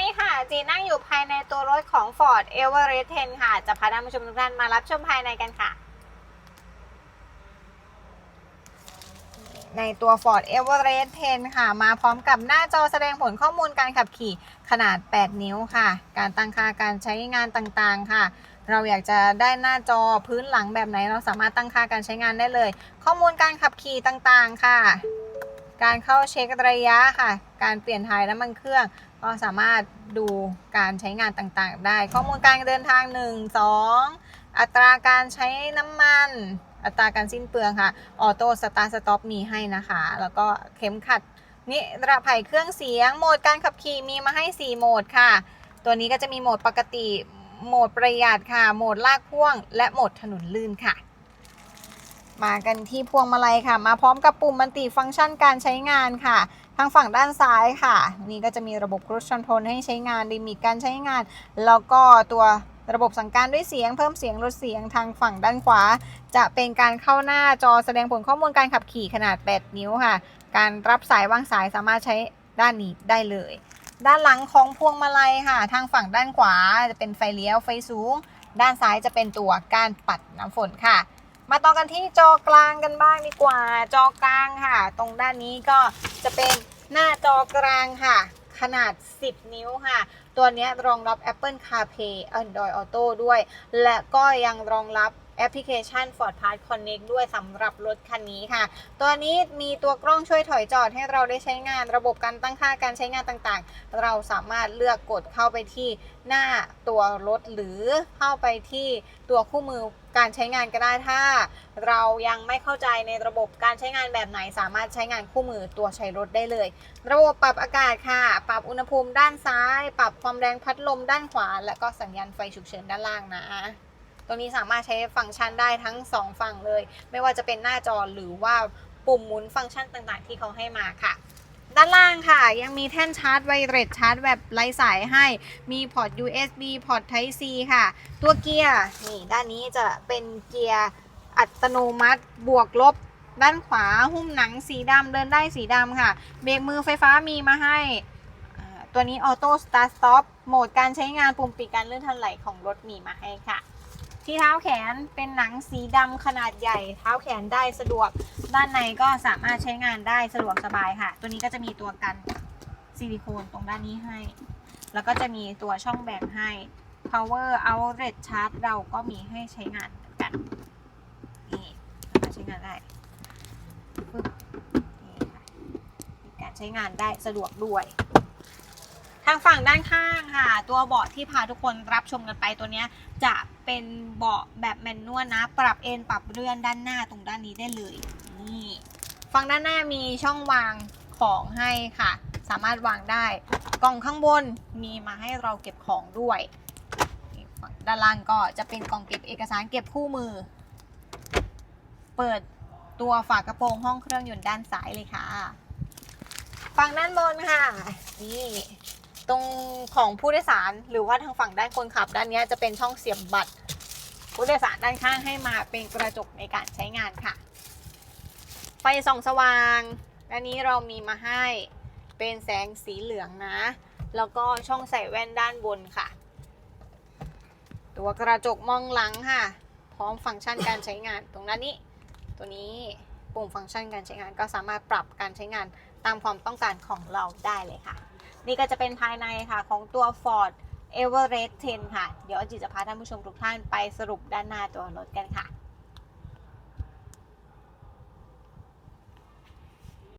นี้ค่ะ จีนั่งอยู่ภายในตัวรถของ Ford Everest 10 ค่ะ จะพาท่านผู้ชมทุกท่านมารับชมภายในกันค่ะ ในตัว Ford Everest 10 ค่ะ มาพร้อมกับหน้าจอแสดงผลข้อมูลการขับขี่ขนาด 8 นิ้วค่ะ การตั้งค่าการใช้งานต่างๆค่ะเราอยากจะได้หน้าจอพื้นหลังแบบไหน เราสามารถตั้งค่าการใช้งานได้เลย ข้อมูลการขับขี่ต่างๆค่ะ การเข้าเช็คระยะค่ะ การเปลี่ยนถ่ายน้ำมันเครื่อง ก็สามารถดูการใช้งานต่างๆ ได้ ข้อมูลการเดินทาง 1 2 อัตราการใช้น้ำมัน อัตราการสิ้นเปลืองค่ะ ออโต้สตาร์สต็อปมีให้นะคะ แล้วก็เข็มขัดนิรภัยเครื่องเสียง โหมดการขับขี่มีมาให้ 4 โหมดค่ะ ตัวนี้ก็จะมีโหมดปกติ โหมดประหยัดค่ะ โหมดลากพ่วง และโหมดถนนลื่นค่ะมากันที่พวงมาลัยค่ะ มาพร้อมกับปุ่มมัลติฟังก์ชันการใช้งานค่ะ ทางฝั่งด้านซ้ายค่ะ นี่ก็จะมีระบบ cruise control ให้ใช้งานลิมิตการใช้งาน แล้วก็ตัวระบบสั่งการด้วยเสียงเพิ่มเสียงลดเสียงทางฝั่งด้านขวา จะเป็นการเข้าหน้าจอแสดงผลข้อมูลการขับขี่ขนาด 8 นิ้วค่ะ การรับสายวางสายสามารถใช้ด้านนี้ได้เลย ด้านหลังของพวงมาลัยค่ะ ทางฝั่งด้านขวาจะเป็นไฟเลี้ยวไฟสูง ด้านซ้ายจะเป็นตัวการปัดน้ำฝนค่ะ มาต่อกันที่จอกลางกันบ้างดีกว่า จอกลางค่ะ ตรงด้านนี้ก็จะเป็น หน้าจอกลางค่ะ ขนาด 10 นิ้วค่ะ ตัวนี้รองรับ Apple CarPlay Android Auto ด้วย และก็ยังรองรับ แอปพลิเคชัน Ford Pass Connect ด้วยสำหรับรถคันนี้ค่ะ ตัวนี้มีตัวกล้องช่วยถอยจอดให้เราได้ใช้งาน ระบบการตั้งค่าการใช้งานต่างๆ เราสามารถเลือกกดเข้าไปที่หน้าตัวรถหรือเข้าไปที่ตัวคู่มือการใช้งานก็ได้ถ้า เรายังไม่เข้าใจในระบบการใช้งานแบบไหน สามารถใช้งานคู่มือตัวใช้รถได้เลย ระบบปรับอากาศค่ะ ปรับอุณหภูมิด้านซ้าย ปรับความแรงพัดลมด้านขวา และก็สัญญาณไฟฉุกเฉินด้านล่างนะ ตัวนี้สามารถใช้ฟังก์ชันได้ทั้ง 2 ฝั่งเลย ไม่ว่าจะเป็นหน้าจอหรือว่าปุ่มหมุนฟังก์ชันต่างๆ ที่เขาให้มาค่ะด้านล่างค่ะ ยังมีแท่นชาร์จไวเลสชาร์จแบบไร้สายให้มีพอร์ต USB พอร์ต Type C ค่ะ ตัวเกียร์นี่ด้านนี้จะเป็นเกียร์อัตโนมัติบวกลบ ด้านขวาหุ้มหนังสีดำเดินได้สีดำค่ะ เบรกมือไฟฟ้ามีมาให้ตัวนี้ออโต้สตาร์ทสต็อปโหมดการใช้งานปุ่มปิดการเลื่อนทันไหลของรถมีมาให้ค่ะ ที่เท้าแขนเป็นหนังสีดำขนาดใหญ่ เท้าแขนได้สะดวก ด้านในก็สามารถใช้งานได้สะดวกสบายค่ะ ตัวนี้ก็จะมีตัวกันซิลิโคนตรงด้านนี้ให้ แล้วก็จะมีตัวช่องแบ่งให้ power outlet charge เราก็มีให้ใช้งานเหมือนกันนี่สามารถใช้งานได้ปึ๊บนี่ค่ะมีการใช้งานได้สะดวกด้วยทางฝั่งด้านข้างค่ะ ตัวเบาะที่พาทุกคนรับชมกันไปตัวนี้จะ เป็นเบาะแบบแมนนวลนะ ปรับเอนปรับเลื่อนด้านหน้าตรงด้านนี้ได้เลย นี่ฝั่งด้านหน้ามีช่องวางของให้ค่ะ สามารถวางได้ กล่องข้างบนมีมาให้เราเก็บของด้วยฝั่งด้านล่างก็จะเป็นกล่องเก็บเอกสารเก็บคู่มือ เปิดตัวฝากระโปรงห้องเครื่องยนต์ด้านซ้ายเลยค่ะ ฝั่งด้านบนค่ะ นี่ตรงของผู้โดยสารหรือว่าทางฝั่งด้านคนขับด้านนี้จะเป็นช่องเสียบบัตร ผู้โดยสารด้านข้างให้มาเป็นกระจกในการใช้งานค่ะ ไฟส่องสว่างด้านนี้เรามีมาให้เป็นแสงสีเหลืองนะ แล้วก็ช่องใส่แว่นด้านบนค่ะ ตัวกระจกมองหลังค่ะ พร้อมฟังก์ชันการใช้งาน ตรงด้านนี้ ตัวนี้ปุ่มฟังก์ชันการใช้งานก็สามารถปรับการใช้งานตามความต้องการของเราได้เลยค่ะ นี่ก็จะเป็นภายในค่ะของตัว Ford Everest 10ค่ะ เดี๋ยวจิจะพาท่านผู้ชมทุกท่านไปสรุปด้านหน้าตัวรถกันค่ะ